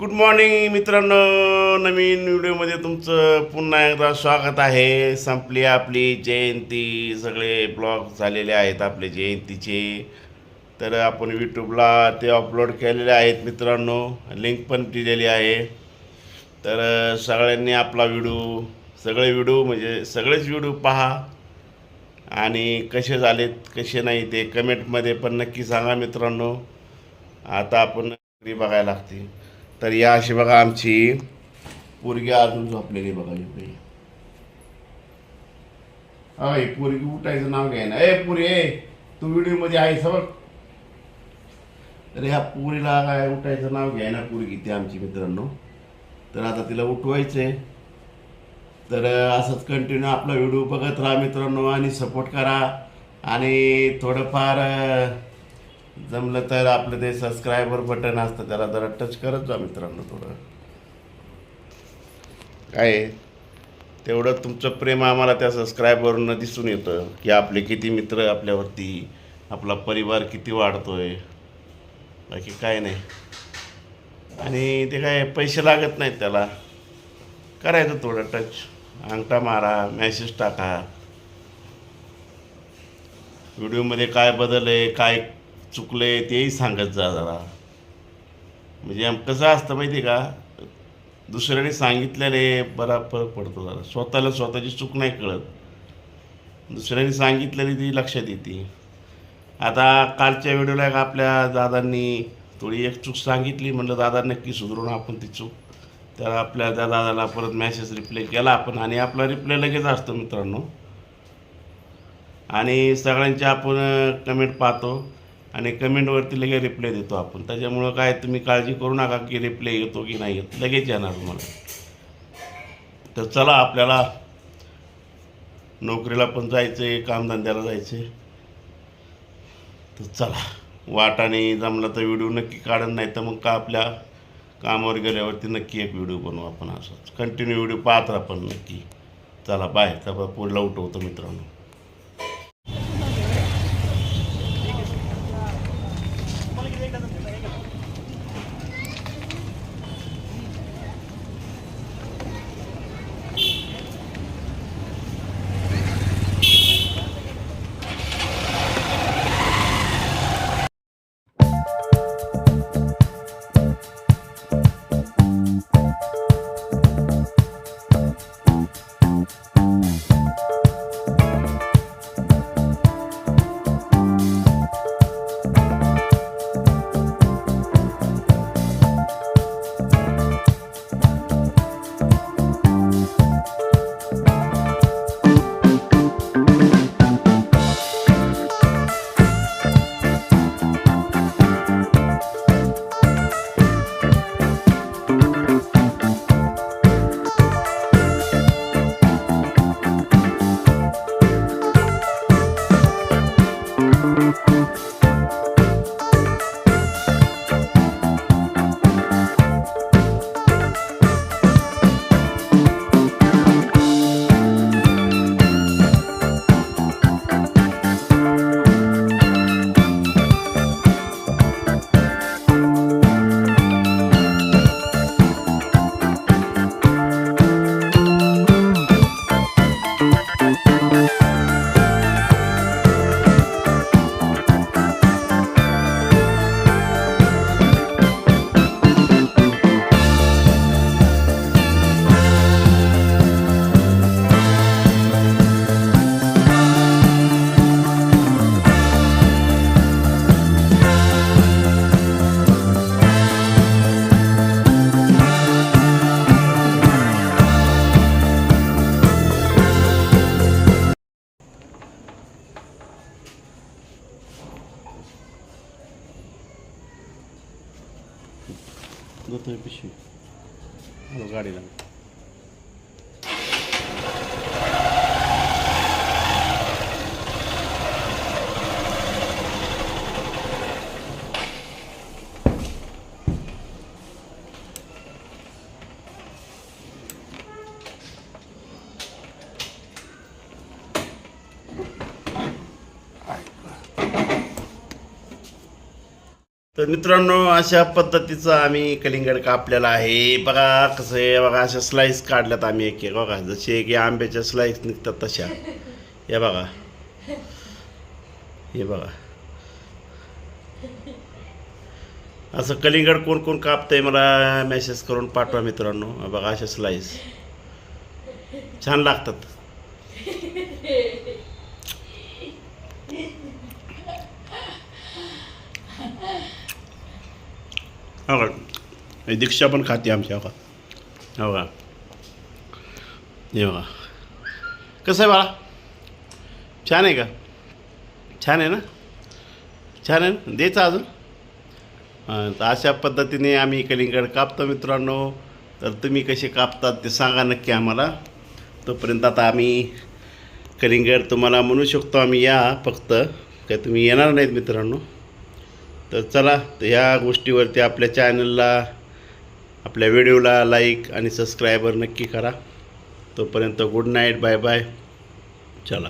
Good morning मित्रांनो. नवीन व्हिडिओमध्ये तुमचं पुन्हा एकदा स्वागत आहे. संपली आपली जयंती. सगळे ब्लॉग झालेले आहेत आपले जयंतीचे. तर आपण यूट्यूबला ते अपलोड केलेले आहेत मित्रांनो. लिंक पण दिलेली आहे. तर सगळ्यांनी आपला व्हिडिओ सगळे व्हिडिओ म्हणजे सगळेच व्हिडिओ पहा. आणि कसे झालेत कसे नाही ते कमेंटमध्ये पण नक्की सांगा मित्रांनो. आता आपण बघायला लागते. तर या अशी बघा आमची पोरगी अजून झोपलेली बघा इकडे. अय पोरगी उठायचं नाव घ्याय ना ए पुरी ए तू व्हिडिओमध्ये आहेस बघ तर ह्या पुरीला काय उठायचं नाव घ्यायना पोरगी ती आमची मित्रांनो. तर आता तिला उठवायचंय. तर असंच कंटिन्यू आपला व्हिडिओ बघत राहा मित्रांनो आणि सपोर्ट करा. आणि थोडंफार जमलं तर आपलं ते सबस्क्रायबर बटन असतं त्याला जरा टच करत जा मित्रांनो थोडं. काय तेवढं तुमचं प्रेम आम्हाला त्या सबस्क्रायबरनं दिसून येतं की आपले किती मित्र आपल्यावरती आपला परिवार किती वाढतोय. बाकी काय नाही. आणि ते काय पैसे लागत नाहीत त्याला. करायचं थोडं टच अंगठा मारा मॅसेज टाका. व्हिडिओमध्ये काय बदल आहे काय चुकलं आहे तेही सांगत जा जरा. म्हणजे कसं असतं माहिती आहे का? दुसऱ्याने सांगितल्याने बरा फरक पडतो जरा. स्वतःला स्वतःची चूक नाही कळत. दुसऱ्याने सांगितलेली ती लक्षात येते. आता कालच्या व्हिडिओला एक आपल्या दादांनी थोडी एक चूक सांगितली. म्हणलं दादा नक्की सुधारून आपण ती चूक. तर आपल्या त्या दादाला परत मॅसेज रिप्लाय केला आपण आणि आपला रिप्लाय लगेच असतो मित्रांनो. आणि सगळ्यांचे आपण कमेंट पाहतो. आणि कमेंटवरती लगेच रिप्लाय देतो आपण. त्याच्यामुळं काय तुम्ही काळजी करू नका की रिप्लाय येतो की नाही येत. लगेच येणार तुम्हाला. तर चला आपल्याला नोकरीला पण जायचं आहे कामधंद्याला जायचं आहे तर चला. वाटाने जमला तर व्हिडिओ नक्की काढत नाही तर मग का आपल्या कामावर गेल्यावरती नक्की एक व्हिडिओ बनवू आपण असंच. कंटिन्यू व्हिडिओ पाहत राहा पण नक्की. चला बाय तर पुढला उठवतो मित्रांनो. のエピシーのガリラン तर मित्रांनो अशा पद्धतीचं आम्ही कलिंगड कापलेला आहे. बघा कसं आहे बघा अशा स्लाईस काढल्यात आम्ही एक एक बघा. जसे एक या आंब्याच्या स्लाईस निघतात तशा. हे बघा. हे बघा. असं कलिंगड कोण कोण कापतंय मला मेसेज करून पाठवा मित्रांनो. बघा अशा स्लाईस छान लागतात. हो का दीक्षा पण खाते आमच्या हो का हो का हे बघा. कसं आहे बाळा? छान आहे का? छान आहे ना? छान आहे ना? द्यायचं अजून? हां तर अशा पद्धतीने आम्ही कलिंगड कापतो मित्रांनो. तर तुम्ही कसे कापतात ते सांगा नक्की आम्हाला. तोपर्यंत आता आम्ही कलिंगड तुम्हाला म्हणू शकतो आम्ही या फक्त. काय तुम्ही येणार नाहीत मित्रांनो? तर चला तर ह्या गोष्टीवरती आपल्या चॅनलला आपल्या व्हिडिओला लाईक आणि सबस्क्रायबर नक्की करा. तोपर्यंत गुड नाईट बाय बाय चला.